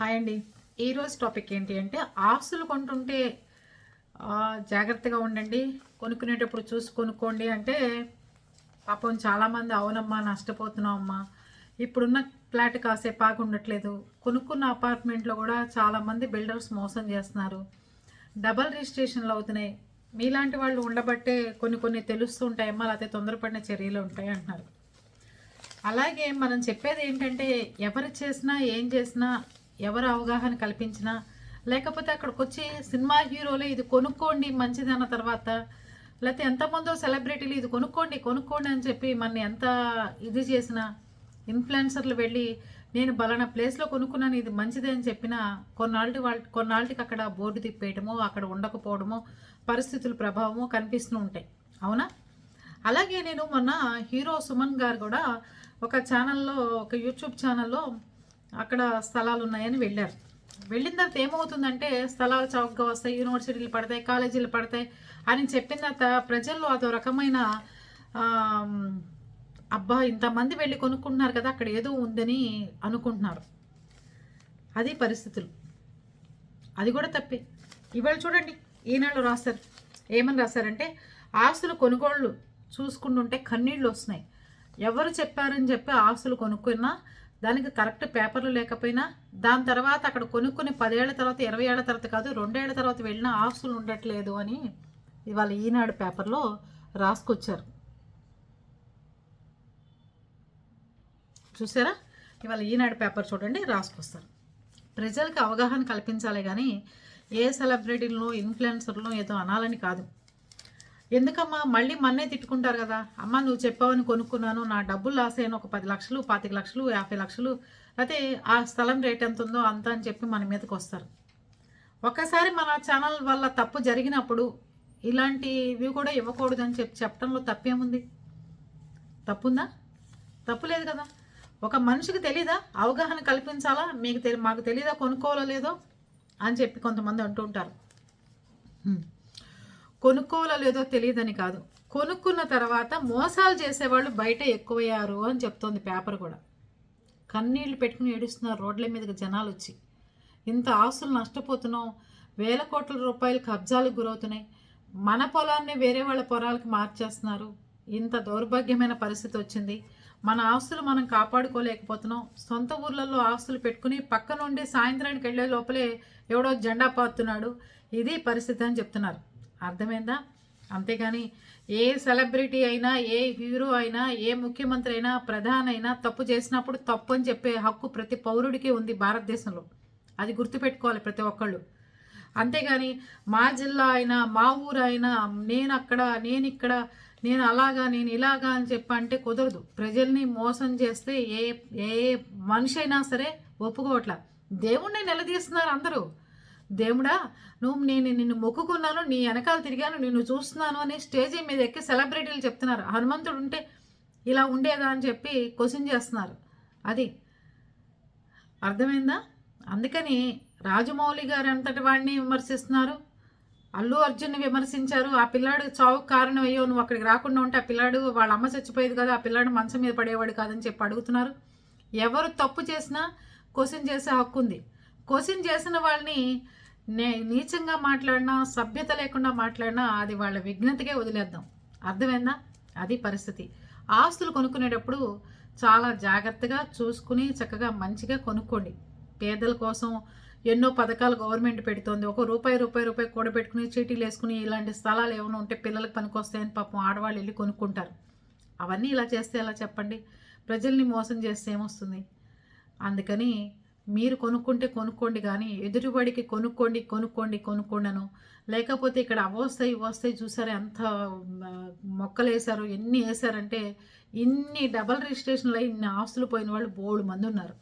Hi అండి. ఈరోజు topic ఏంటి అంటే ఆస్తులు కొంటుంటే జాగ్రత్తగా ఉండండి. కొనుక్కునేటప్పుడు చూసి కొనుక్కోండి అంటే పాపం చాలామంది అవునమ్మా నష్టపోతున్నామమ్మా ఇప్పుడున్న ఫ్లాట్ కాసేపు ఆగి ఉండట్లేదు కొనుక్కున్న అపార్ట్మెంట్లో కూడా చాలామంది బిల్డర్స్ మోసం చేస్తున్నారు. డబల్ రిజిస్ట్రేషన్లు అవుతున్నాయి. మీలాంటి వాళ్ళు ఉండబట్టే కొన్ని కొన్ని తెలుస్తుంటాయమ్మా లేకపోతే తొందరపడిన చర్యలు ఉంటాయి అంటున్నారు. అలాగే మనం చెప్పేది ఏంటంటే ఎవరు చేసినా ఏం చేసినా ఎవరు అవగాహన కల్పించినా లేకపోతే అక్కడికి వచ్చి సినిమా హీరోలే ఇది కొనుక్కోండి మంచిది అన్న తర్వాత లేకపోతే ఎంతమందో సెలబ్రిటీలు ఇది కొనుక్కోండి కొనుక్కోండి అని చెప్పి మన ఎంత ఇది చేసినా ఇన్ఫ్లుయెన్సర్లు వెళ్ళి నేను బలానా ప్లేస్లో కొనుక్కున్నాను ఇది మంచిది అని చెప్పినా కొన్నాళ్ళకి వాళ్ళ కొన్నాళ్ళకి అక్కడ బోర్డు తిప్పేయటమో అక్కడ ఉండకపోవడమో పరిస్థితుల ప్రభావమో కనిపిస్తూ ఉంటాయి. అవునా? అలాగే నేను మొన్న హీరో సుమన్ గారు కూడా ఒక ఛానల్లో ఒక యూట్యూబ్ ఛానల్లో అక్కడ స్థలాలు ఉన్నాయని వెళ్ళారు. వెళ్ళిన తర్వాత ఏమవుతుందంటే స్థలాలు చౌకగా వస్తాయి యూనివర్సిటీలు పడతాయి కాలేజీలు పడతాయి అని చెప్పిన తర్వాత ప్రజల్లో అదో రకమైన అబ్బా ఇంతమంది వెళ్ళి కొనుక్కుంటున్నారు కదా అక్కడ ఏదో ఉందని అనుకుంటున్నారు. అది పరిస్థితులు. అది కూడా తప్పే. ఇవాళ చూడండి ఈనాడు రాశారు. ఏమని రాశారంటే ఆస్తులు కొనుగోళ్ళు చూసుకుంటుంటే కన్నీళ్ళు వస్తున్నాయి. ఎవరు చెప్పారని చెప్పి ఆస్తులు కొనుక్కున్నా దానికి కరెక్ట్ పేపర్లు లేకపోయినా దాని తర్వాత అక్కడ కొనుక్కుని పదేళ్ళ తర్వాత ఇరవై ఏళ్ళ తర్వాత కాదు రెండేళ్ళ తర్వాత వెళ్ళినా ఆస్తులు ఉండట్లేదు అని ఇవాళ ఈనాడు పేపర్లో రాసుకొచ్చారు. చూసారా? ఇవాళ ఈనాడు పేపర్ చూడండి రాసుకొస్తారు. ప్రజలకు అవగాహన కల్పించాలి కానీ ఏ సెలబ్రిటీలను ఇన్ఫ్లుయెన్సర్లను ఏదో అనాలని కాదు. ఎందుకమ్మా? మళ్ళీ మన్నే తిట్టుకుంటారు కదా. అమ్మ నువ్వు చెప్పావని కొనుక్కున్నాను. నా డబ్బులు లాస్ అయిన ఒక పది లక్షలు పాతిక లక్షలు యాభై లక్షలు. అయితే ఆ స్థలం రేట్ ఎంత ఉందో అంత అని చెప్పి మన మీదకి వస్తారు. ఒక్కసారి మన ఛానల్ వల్ల తప్పు జరిగినప్పుడు ఇలాంటివి కూడా ఇవ్వకూడదు అని చెప్పి చెప్పడంలో తప్పేముంది? తప్పుందా? తప్పు లేదు కదా. ఒక మనిషికి తెలీదా? అవగాహన కల్పించాలా? మీకు తెలి మాకు తెలీదా? కొనుక్కోవాలో లేదో? అని చెప్పి కొంతమంది అంటూ ఉంటారు. కొనుక్కోవాలో లేదో తెలియదని కాదు. కొనుక్కున్న తర్వాత మోసాలు చేసేవాళ్ళు బయట ఎక్కువయ్యారు అని చెప్తోంది పేపర్ కూడా. కన్నీళ్ళు పెట్టుకుని ఏడుస్తున్నారు రోడ్ల మీదకి జనాలు వచ్చి ఇంత ఆస్తులు నష్టపోతున్నాం. వేల కోట్ల రూపాయలు కబ్జాలకు గురవుతున్నాయి. మన పొలాన్ని వేరే వాళ్ళ పొలాలకు మార్చేస్తున్నారు. ఇంత దౌర్భాగ్యమైన పరిస్థితి వచ్చింది. మన ఆస్తులు మనం కాపాడుకోలేకపోతున్నాం. సొంత ఊర్లలో ఆస్తులు పెట్టుకుని పక్క నుండి సాయంత్రానికి వెళ్ళే లోపలే ఎవడో జెండా పాతున్నాడు ఇది పరిస్థితి అని చెప్తున్నారు. అర్థమైందా? అంతేగాని ఏ సెలబ్రిటీ అయినా ఏ హీరో అయినా ఏ ముఖ్యమంత్రి అయినా ప్రధానైనా అయినా తప్పు చేసినప్పుడు తప్పు అని చెప్పే హక్కు ప్రతి పౌరుడికి ఉంది భారతదేశంలో. అది గుర్తుపెట్టుకోవాలి ప్రతి ఒక్కళ్ళు. అంతేగాని మా జిల్లా అయినా మా ఊరు అయినా నేను అక్కడ నేను ఇక్కడ నేను అలాగా నేను ఇలాగా అని చెప్పి అంటే కుదరదు. ప్రజల్ని మోసం చేస్తే ఏ ఏ మనిషి అయినా సరే ఒప్పుకోవట్లా. దేవుణ్ణి నిలదీస్తున్నారు అందరూ. దేవుడా నువ్వు నేను నిన్ను మొక్కుకున్నాను నీ వెనకాల తిరిగాను నిన్ను చూస్తున్నాను అని స్టేజ్ మీద ఎక్కి సెలబ్రిటీలు చెప్తున్నారు. హనుమంతుడు ఉంటే ఇలా ఉండేదా అని చెప్పి క్వశ్చన్ చేస్తున్నారు. అది అర్థమైందా? అందుకని రాజమౌళి గారు అంతటి వాడిని విమర్శిస్తున్నారు. అల్లు అర్జున్ని విమర్శించారు. ఆ పిల్లాడు చావుకు కారణం అయ్యో నువ్వు అక్కడికి రాకుండా ఉంటే ఆ పిల్లాడు వాళ్ళ అమ్మ చచ్చిపోయేది కదా ఆ పిల్లాడు మంచం మీద పడేవాడు కాదని చెప్పి అడుగుతున్నారు. ఎవరు తప్పు చేసినా క్వశ్చన్ చేసే హక్కు ఉంది. క్వశ్చన్ చేసిన వాళ్ళని నే నీచంగా మాట్లాడినా సభ్యత లేకుండా మాట్లాడినా అది వాళ్ళ విఘ్నతకే వదిలేద్దాం. అర్థమైందా? అది పరిస్థితి. ఆస్తులు కొనుక్కునేటప్పుడు చాలా జాగ్రత్తగా చూసుకుని చక్కగా మంచిగా కొనుక్కోండి. పేదల కోసం ఎన్నో పథకాలు గవర్నమెంట్ పెడుతోంది. ఒక రూపాయి రూపాయి రూపాయి కూడబెట్టుకుని చీటీలు వేసుకుని ఇలాంటి స్థలాలు ఏమైనా ఉంటే పిల్లలకు పనికొస్తాయని పాపం ఆడవాళ్ళు వెళ్ళి కొనుక్కుంటారు. అవన్నీ ఇలా చేస్తే ఎలా చెప్పండి? ప్రజల్ని మోసం చేస్తే ఏమొస్తుంది? అందుకని మీరు కొనుక్కుంటే కొనుక్కోండి కానీ ఎదురుబడికి కొనుక్కోండి కొనుక్కోండి కొనుక్కోండను. లేకపోతే ఇక్కడ అవస్తాయి వస్తాయి చూసారు ఎంత మొక్కలు వేశారు ఎన్ని వేశారంటే ఇన్ని డబల్ రిజిస్ట్రేషన్లు అయి ఇన్ని ఆస్తులు పోయిన వాళ్ళు బోడు మంది ఉన్నారు.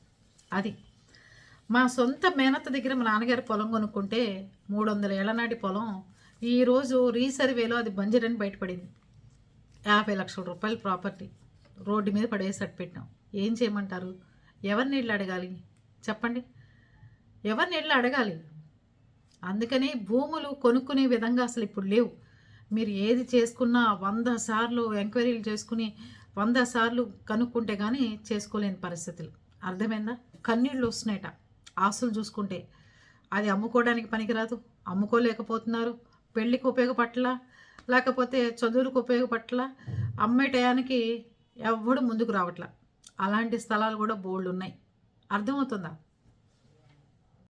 అది. మా సొంత మేనత్త దగ్గర మా నాన్నగారి పొలం కొనుక్కుంటే మూడు వందల ఏళ్ళనాటి పొలం ఈరోజు రీసర్వేలో అది బంజరని బయటపడింది. యాభై లక్షల రూపాయల ప్రాపర్టీ. రోడ్డు మీద పడేసట్టు పెట్టినాం ఏం చేయమంటారు? ఎవరిని ఇళ్ళు అడగాలి? చెప్పండి. ఎవరిని ఇళ్ళు అడగాలి? అందుకనే భూములు కొనుక్కునే విధంగా అసలు ఇప్పుడు లేవు. మీరు ఏది చేసుకున్నా వంద సార్లు ఎంక్వైరీలు చేసుకుని వంద సార్లు కనుక్కుంటే కానీ చేసుకోలేని పరిస్థితులు. అర్థమైందా? కన్నీళ్ళు వస్తున్నాయట. ఆస్తులు చూసుకుంటే అది అమ్ముకోవడానికి పనికిరాదు. అమ్ముకోలేకపోతున్నారు. పెళ్ళికి ఉపయోగపట్ల లేకపోతే చదువులకు ఉపయోగపట్ల అమ్మే టయానికి ఎవ్వడు ముందుకు రావట్లా. అలాంటి స్థలాలు కూడా బోల్డ్ ఉన్నాయి. అర్థమవుతుందా